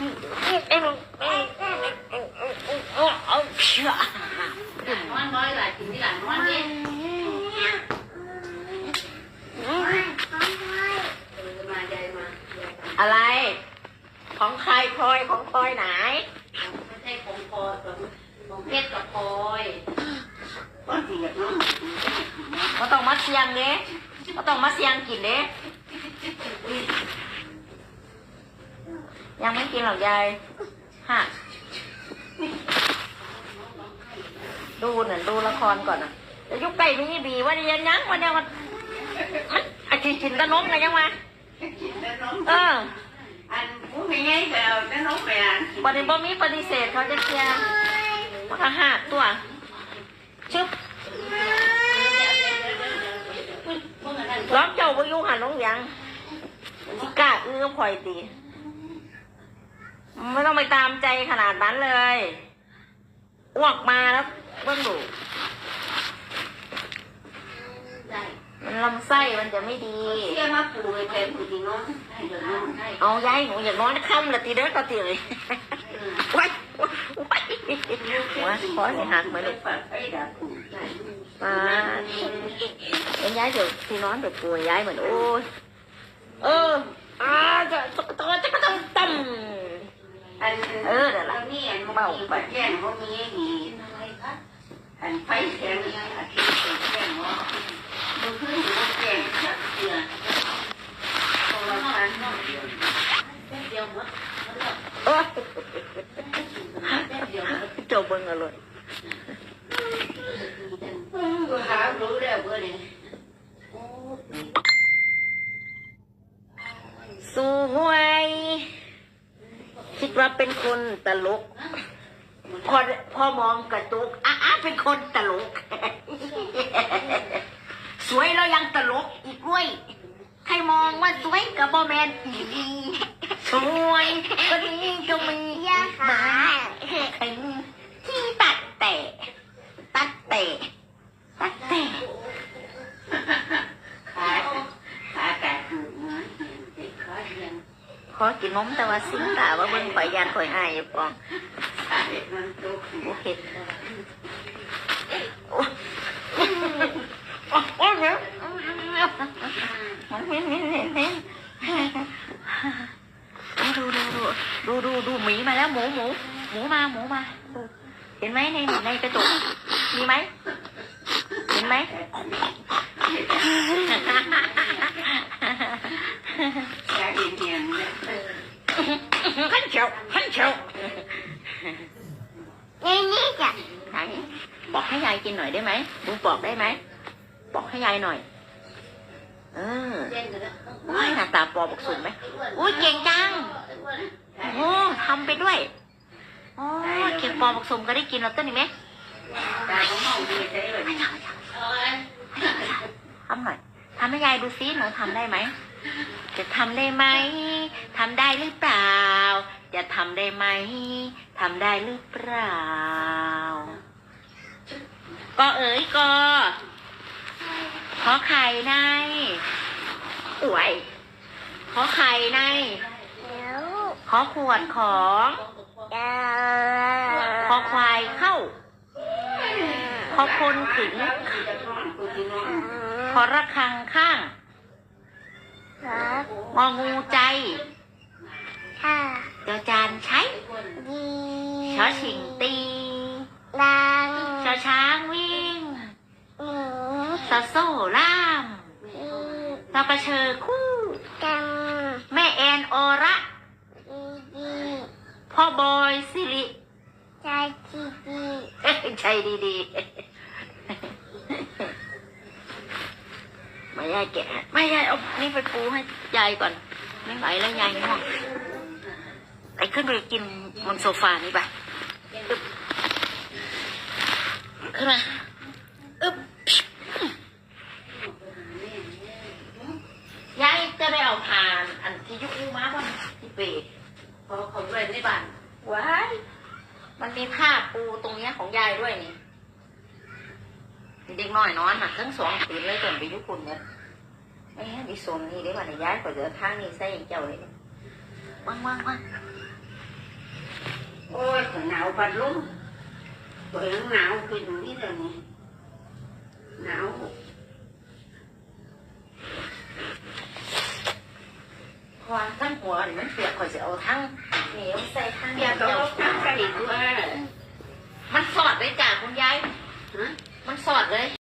อะไร ของใครพลอยของพลอยไหน ไม่ใช่ของพลอยของเพชรกับพลอยก็ต้องมาเสียงเด้ก็ต้องมาเสียงกินเด้ ยังไม่กินหรอกยายฮะดูน่ะดูละครก่อนนะจะยุกไก่มีบีว่าจะยังยังวันเนี้ยมันมันอาชีพชินตะนกไงยังมากินแล้วน้องเอออันผู้มีไงแบบแล้วน้องไปอ่านปฏิบ่มีปฏิเสธเขาจะเชียร์มันก็หักตัวชึบร้องเจ้าบ่อยู่หันน้องหยังสิกล้าอื้อพลอยตี ไม่ต้องไปตามใจขนาดนั้นเลยอ้วกมาแล้วเบิ่งดูได้มันลำไส้มันจะไม่ดีเสียมาปูไปเป็นผู้ที่น้องให้เดี๋ยวน้องได้เอายายหนูอยากนอนค่ำละตีเด้อก็ตีเลยว้ายว้ายหัวขอให้หักมาเลยเปิดไฟดับมาเป็นย้ายเดี๋ยวที่นอนเดี๋ยวป่วยย้ายเหมือนโอ้ยเอออ่าจะจะจะจะต้องตั้มอัน เออเดี๋ยวละแล้วนี่อันเบาปัดแย่งเขามีหีอันไฟแสงอาทิตย์แย่งว่าดูขึ้นดูแย่งชักเสือโทรศัพท์แป๊บเดียวมดเออแป๊บเดียวมดเจ้าเบิ้งเอาเลยหารู้แล้วเพื่อนสวย คิดว่าเป็นคนตลก พอพอมองกระตุกอ้าอ้าเป็นคนตลก สวยแล้วยังตลกอีกด้วย ใครมองว่าสวยกับบอแมนอีดีสวยก็นี้ก็มียาขาถึงที่ตัดแต่ตัดแต่ตัดแต่ ขาขาแตกหูนะขาเรียน ขอ กินนมแต่ว่าสิ้นตาว่าเบิ่งข่อยยานข่อยหายอยู่ปองโอเคโอ้โอ้โอ้เดี๋ยวมันเห็นเห็นเนเห็นดูดูดูดูดูดูหมีมาแล้วหมูหมูหมูมาหมูมาเห็นไหมในในกระจกมีไหมเห็นไหม เรียนเรียนเนี่ยขันเฉียวขันเฉียวนี่นี่จ้ะไหนบอกให้ยายกินหน่อยได้ไหมลุงบอกได้ไหมบอกให้ยายหน่อย เออเล่นกันนะว้ายหน้าตาปอบอกสุดไหมอุ้ยเก่งจังโอ้ทำไปด้วยโอ้เก่งปอบอกสมก็ได้กินแล้วต้นนี่ไหมตาเขามองดีใจแบบเอาไว้ทำหน่อยทำให้ยายดูซิหนูทำได้ไหม จะทำได้ไหมทำได้หรือเปล่า จะทำได้ไหมทำได้หรือเปล่า ก็เอ๋ยก็ขอไข่ในอวยขอไข่ในขอขวดของขอควายเข้า ขอคนถึงขอระคังข้าง งองูใจเจ้าจานใช้ชอชิงตีชอช้างวิ่งสอโซ่ล่ามสอกระเชอคู่แม่แอนโอระพ่อบอยสิริเอ้ยใจดีๆ ไม่ยายแกะไม่ยายเอานี่ไปปูให้ยายก่อน ไม่ไหวแล้วยายง่วงไปขึ้นไปกินบนโซฟานี่ไปอึ๊บขึ้นมาอึ๊บยายจะไปเอาผ่านอันที่ยุคอูมาบ้างที่เปรย์พอเขาเล่นในบ้านว้ายมันมีผ้าปูตรงเนี้ยของยายด้วยนี่ เด็กน้อยนอนน่ะทั้งสองคืนเลยจนไปยุคุณเนี่ยไอ้ดิสนนี่เดี๋ยวก่อนนะย้ายก่อนเดี๋ยวทางนี้ใส่เจ้าเลยเนี่ยว่างว่างว่างโอ้ยหนาวพัดลมเปิดหนาวคือตรงนี้เลยนี่หนาววางทั้งหัวนี่มันเปียกข่อยจะเอาทั้งเหนียวใส่ข้างเดี๋ยวเขาทำใส่ด้วยมันสอดเลยจ้ะคุณยายฮะ มันสอดเลย